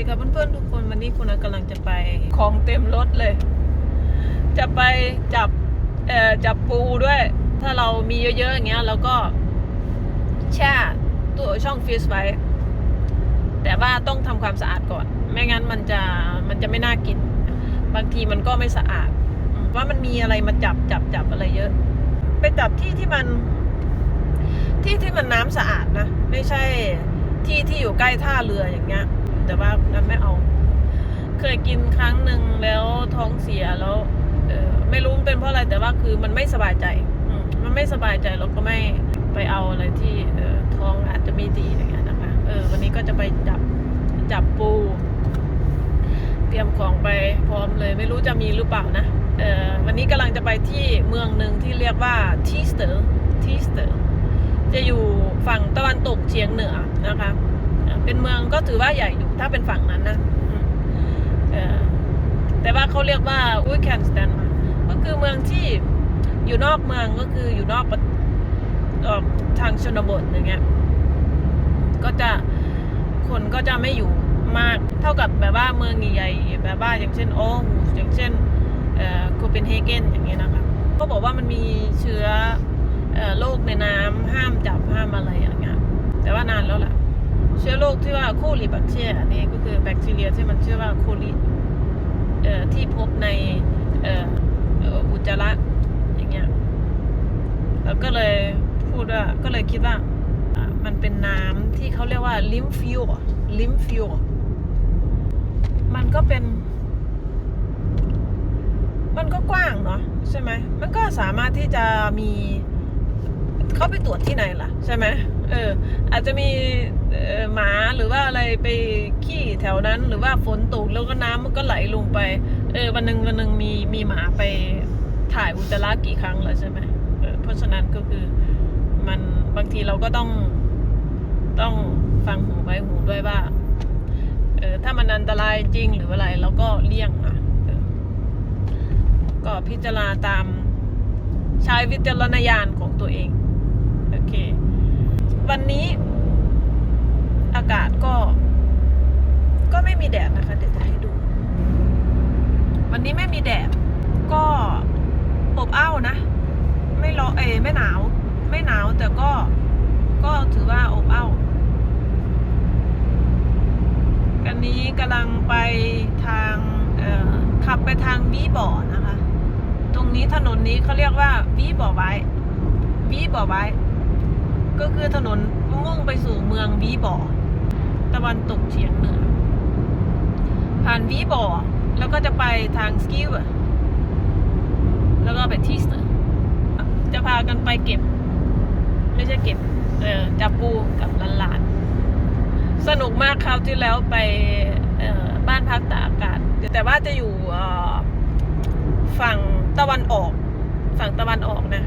ดีครับเพื่อนๆทุกคนวันนี้คุณกำลังจะไปของเต็มรถเลย จะไปจับเอ่อจับปูด้วย ถ้าเรามีเยอะๆอย่างเงี้ยเราก็แช่ตัวช่องฟรีซไว้ แต่ว่าต้องทำความสะอาดก่อน ไม่งั้นมันจะมันจะไม่น่ากิน บางทีมันก็ไม่สะอาด ว่ามันมีอะไรมาจับจับจับอะไรเยอะ ไปจับที่ที่มัน ที่ที่มันน้ำสะอาดนะ ไม่ใช่ที่ที่อยู่ใกล้ท่าเรืออย่างเงี้ย แต่ว่านั้นไม่เอา เคยกินครั้งหนึ่งแล้วท้องเสียแล้วเออไม่รู้เป็นเพราะอะไรแต่ว่าคือมันไม่สบายใจมันไม่สบายใจเราก็ไม่ไปเอาอะไรที่เออท้องอาจจะไม่ดีอย่างเงี้ยนะคะเออวันนี้ก็จะไปจับจับปู เตรียมของไปพร้อมเลย ไม่รู้จะมีหรือเปล่านะเออวันนี้กำลังจะไปที่เมืองหนึ่งที่เรียกว่าทีสเตอร์ทีสเตอร์จะอยู่ฝั่งตะวันตกเฉียงเหนือนะคะเอ่อเป็นเมืองก็ถือว่าใหญ่อยู่ ถ้าเป็นฝั่งนั้นนะแต่ว่าเขาเรียกว่าอุยแคนสแตนมาก็คือเมืองที่อยู่นอกเมืองก็คืออยู่นอกออกทางชนบทอย่างเงี้ย ก็จะคนก็จะไม่อยู่มากเท่ากับแบบว่าเมืองใหญ่ๆแบบว่าอย่างเช่นโอห์มูสอย่างเช่นโคเปนเฮเกนอย่างเงี้ยนะคะก็บอกว่ามันมีเชื้ออโรคในน้ำห้ามจับห้ามอะไรอย่างเงี้ยแต่ว่านานแล้วแหละ เชื้อโรคที่ว่าโคลิแบคทีเรียนี่ก็คือแบคทีเรียที่มันชื่อว่าโคลิเอ่อที่พบในเอ่ออุจจาระอย่างเงี้ยแล้วก็เลยพูดว่าก็เลยคิดว่าอ่ามันเป็นน้ำที่เขาเรียกว่าลิมฟิวลิมฟิวมันก็เป็น มันก็กว้างเนาะใช่ไหมมันก็สามารถที่จะมี เขาไปตรวจที่ไหนล่ะ ใช่ไหมเออ อาจจะมีหมาหรือว่าอะไรไปขี้แถวนั้น หรือว่าฝนตกแล้วก็น้ำมันก็ไหลลงไป เออวันหนึ่งวันหนึ่งมีมีหมาไปถ่ายอุจจาระกี่ครั้งแล้วใช่ไหมเออเพราะฉะนั้นก็คือมันบางทีเราก็ต้องต้องฟังหูไว้หูด้วยว่าเออถ้ามันอันตรายจริงหรืออะไรเราก็เลี่ยงนะออก็พิจารณาตามใช้วิจารณญาณของตัวเอง โอเค วันนี้อากาศก็ ก็ไม่มีแดดนะคะ เดี๋ยวจะให้ดู วันนี้ไม่มีแดด ก็อบอ้าวนะ ไม่ร้อนเอไม่หนาว ไม่หนาวแต่ก็ ก็ถือว่าอบอ้าวกันนี้กำลังไปทางขับไปทางวีบ่อนะคะ ตรงนี้ถนนนี้เขาเรียกว่าวีบ่อไว้วีบ่อไว้ ก็คือถนนมุ่งไปสู่เมืองวีบ่อตะวันตกเฉียงเหนือ ผ่านวีบ่อแล้วก็จะไปทางสกิวแล้วก็ไปทีสเตอร์จะพากันไปเก็บ ไม่ใช่เก็บ เออจับปูกับหลานๆ สนุกมากคราวที่แล้วไปออบ้านพักตากอากาศ แต่ว่าจะอยู่ออฝั่งตะวันออก ฝั่งตะวันออกนะ